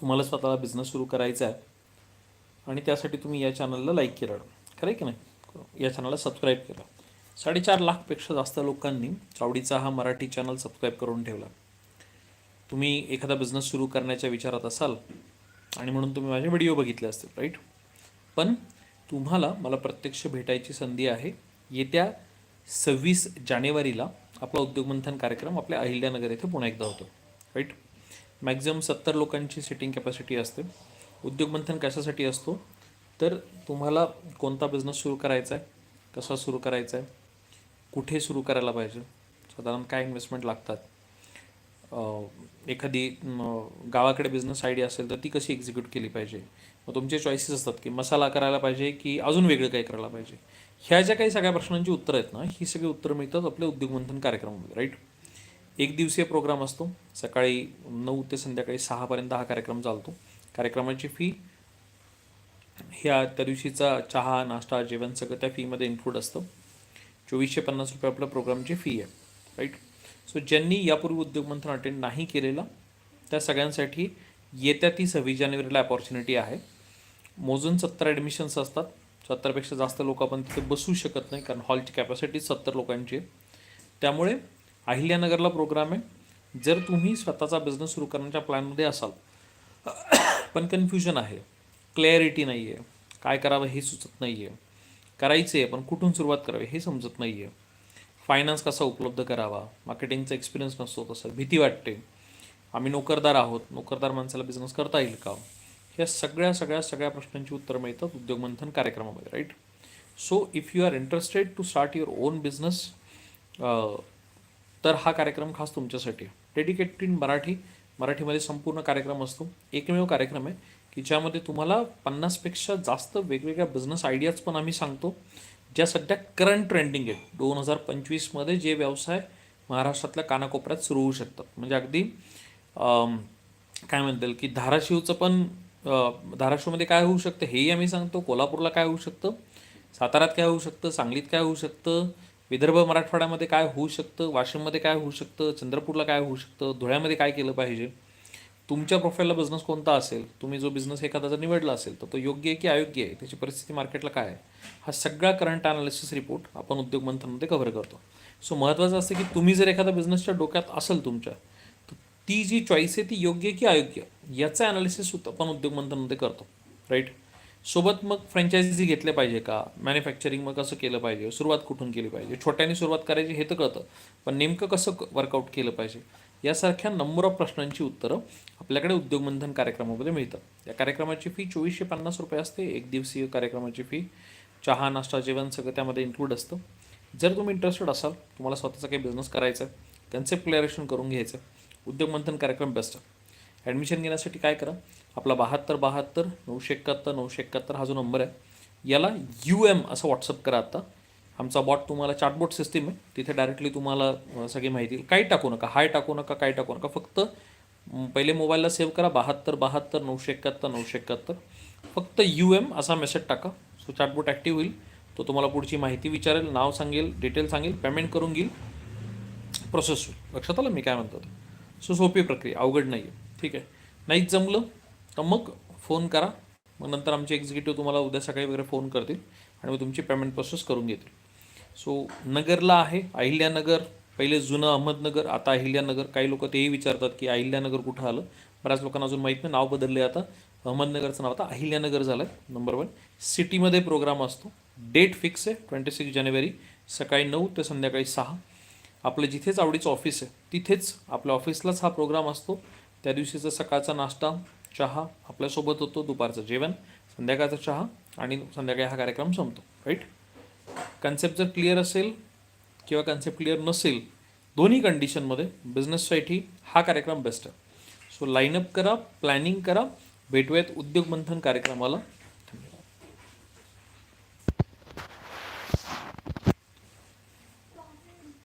तुम्हाला स्वतःला बिझनेस सुरू करायचा आहे. आणि त्यासाठी तुम्ही या चॅनलला लाईक केलं. खरं आहे की नाही? या चॅनलला सबस्क्राईब केलं. साडेचार लाखपेक्षा जास्त लोकांनी चावडीचा हा मराठी चॅनल सबस्क्राईब करून ठेवला. तुम्ही एखादा बिझनेस सुरू करण्याच्या विचारात असाल आणि म्हणून तुम्ही माझे व्हिडिओ बघितले असतील राईट पण तुम्हाला मला प्रत्यक्ष भेटायची संधी आहे. येत्या सव्वीस जानेवारीला आपला उद्योगमंथन कार्यक्रम आपल्या अहिल्यानगर येथे पुन्हा एकदा होतो राईट मॅक्झिमम सत्तर लोकांची सिटिंग कॅपॅसिटी असते. उद्योग मंथन कशासाठी असतो? तर तुम्हाला कोणता बिझनेस सुरू करायचा आहे? कसा सुरू करायचा आहे? कुठे सुरू करायला पाहिजे? साधारण काय इन्व्हेस्टमेंट लागतात? एखादी गावाकडे बिझनेस आयडिया असेल तर ती कशी एक्झिक्यूट केली पाहिजे? मग तुमचे चॉईसेस असतात की मसाला करायला पाहिजे की अजून वेगळं काही करायला पाहिजे? ह्या ज्या काही सगळ्या प्रश्नांची उत्तरं आहेत ना ही सगळी उत्तरं मिळतात आपल्या उद्योगमंथन कार्यक्रमामध्ये राईट एक दिवसीय प्रोग्राम असतो. सकाळी नऊ ते संध्याकाळी सहापर्यंत हा कार्यक्रम चालतो. कार्यक्रमाची फी ह्या त्या दिवशीचा चहा नाश्ता जेवण सगळं त्या फीमध्ये इन्क्लूड असतं. चोवीसशे पन्नास रुपये आपल्या प्रोग्रामची फी आहे. राईट सो ज्यांनी यापूर्वी उद्योगमंथन अटेंड नाही केलेला त्या सगळ्यांसाठी येत्या ती सव्वीस जानेवारीला अपॉर्च्युनिटी आहे. मोजून सत्तर ॲडमिशन्स असतात. सत्तरपेक्षा जास्त लोक आपण तिथे बसू शकत नाही कारण हॉलची कॅपॅसिटी सत्तर लोकांची आहे. त्यामुळे अहिल्यानगरला प्रोग्राम आहे. जर तुम्ही स्वतःचा बिझनेस सुरू करण्याच्या प्लॅनमध्ये असाल पण कन्फ्युजन आहे. क्लॅरिटी नाही आहे काय करावं हे सुचत नाही आहे करायचे आहे पण कुठून सुरुवात करावी हे समजत नाही आहे फायनान्स कसा उपलब्ध करावा? मार्केटिंगचा एक्सपिरियन्स नसतो तसं. भीती वाटते. आम्ही नोकरदार आहोत. नोकरदार माणसाला बिझनेस करता येईल का? ह्या सगळ्या सगळ्या सगळ्या प्रश्नांची उत्तरं मिळतात उद्योगमंथन कार्यक्रमामध्ये right so if you are interested to start your own business तर हा कार्यक्रम खास तुमच्यासाठी डेडिकेटेड मराठी. मराठीमध्ये संपूर्ण कार्यक्रम असतो. एकमेव कार्यक्रम आहे की ज्यामध्ये तुम्हाला पन्नासपेक्षा जास्त वेगवेगळ्या बिझनेस आयडियाज पण आम्ही सांगतो. ज्या सध्या करंट ट्रेंडिंग आहेत. दोन हजार पंचवीसमध्ये जे व्यवसाय महाराष्ट्रातल्या कानाकोपऱ्यात सुरू होऊ शकतात. म्हणजे अगदी काय म्हणता येईल की धाराशिवचं पण धाराशिवमध्ये काय होऊ शकतं हेही आम्ही सांगतो. कोल्हापूरला काय होऊ शकतं? साताऱ्यात काय होऊ शकतं? सांगलीत काय होऊ शकतं? विदर्भ मराठवाड्यामध्ये काय होऊ शकतं? वाशिममध्ये काय होऊ शकतं? चंद्रपूरला काय होऊ शकतं? धुळ्यामध्ये काय केलं पाहिजे? तुमच्या प्रोफाईलला बिझनेस कोणता असेल? तुम्ही जो बिझनेस एखादा जर निवडला असेल तर तो योग्य आहे की अयोग्य आहे? त्याची परिस्थिती मार्केटला काय आहे? हा सगळा करंट अनालिसिस रिपोर्ट आपण उद्योग मंथनमध्ये कव्हर करतो. सो महत्त्वाचं असतं की तुम्ही जर एखादा बिझनेसच्या डोक्यात असेल तुमच्या तर ती जी चॉईस आहे ती योग्य आहे की अयोग्य? याचं ॲनालिसिस आपण उद्योग मंथनमध्ये करतो. राईट सोबत मग फ्रँचायझी घेतल्या पाहिजे का? मॅन्युफॅक्चरिंग मग कसं केलं पाहिजे? सुरुवात कुठून केली पाहिजे? छोट्याने सुरुवात करायची हे तर कळतं. पण नेमकं कसं वर्कआउट केलं पाहिजे? यासारख्या नंबर ऑफ प्रश्नांची उत्तरं आपल्याकडे उद्योगमंथन कार्यक्रमामध्ये मिळतात या कार्यक्रमाची फी चोवीसशे पन्नास रुपये असते. एक दिवसीय कार्यक्रमाची फी चहा नाश्ता जेवण सगळं त्यामध्ये इन्क्लूड असतं. जर तुम्ही इंटरेस्टेड असाल तुम्हाला स्वतःचा काही बिझनेस करायचा आहे कन्सेप्ट क्लिअरेशन करून घ्यायचं उद्योगमंथन कार्यक्रम बेस्ट आहे ॲडमिशन घेण्यासाठी काय करा? आपला बहात्तर बहात्तर नऊशे एकाहत्तर नऊशे एकाहत्तर हा जो नंबर आहे याला यू एम असं व्हॉट्सअप करा आता. आमचा बॉट तुम्हाला चार्टबोट सिस्टीम आहे. तिथे डायरेक्टली तुम्हाला सगळी माहिती येईल. काही टाकू नका. हाय टाकू नका काय टाकू नका. फक्त पहिले मोबाईलला सेव्ह करा. बहात्तर बहात्तर नऊशे एकाहत्तर नऊशे एकाहत्तर. फक्त यू एम असा मेसेज टाका. सो चार्टबोट ॲक्टिव्ह होईल. तो तुम्हाला पुढची माहिती विचारेल नाव सांगेल डिटेल सांगेल पेमेंट करून घेईल. प्रोसेस होईल. लक्षात आलं? मी काय म्हणतो? सो सोपी प्रक्रिया. अवघड नाही आहे ठीक आहे. नाहीच जमलं तर मग फोन करा. मग नंतर आमचे एक्झिक्युटिव्ह तुम्हाला उद्या सकाळी वगैरे फोन करतील आणि मग तुमची पेमेंट प्रोसेस करून घेतील. सो नगरला आहे अहिल्यानगर पहिले जुनं अहमदनगर आता अहिल्यानगर. काही लोक तेही विचारतात की अहिल्यानगर कुठं आलं? बऱ्याच लोकांना अजून माहीत नाही नाव बदलले आता. अहमदनगरचं नाव आता अहिल्यानगर झालं आहे नंबर वन सिटीमध्ये प्रोग्राम असतो. डेट फिक्स आहे ट्वेंटी सिक्स जानेवारी सकाळी नऊ ते संध्याकाळी सहा. आपलं जिथेच आवडीचं ऑफिस आहे तिथेच आपल्या ऑफिसलाच हा प्रोग्राम असतो. त्या दिवशीचा सकाळचा नाश्ता चहा आपल्यासोबत होतो दुपारचं जेवण संध्याकाळचा चहा आणि संध्याकाळी हा कार्यक्रम संपतो. राईट कन्सेप्ट जर क्लिअर असेल किंवा कन्सेप्ट क्लिअर नसेल दोन्ही कंडिशनमध्ये बिझनेससाठी हा कार्यक्रम बेस्ट आहे. सो लाईनअप करा प्लॅनिंग करा भेटूयात उद्योग मंथन कार्यक्रमाला.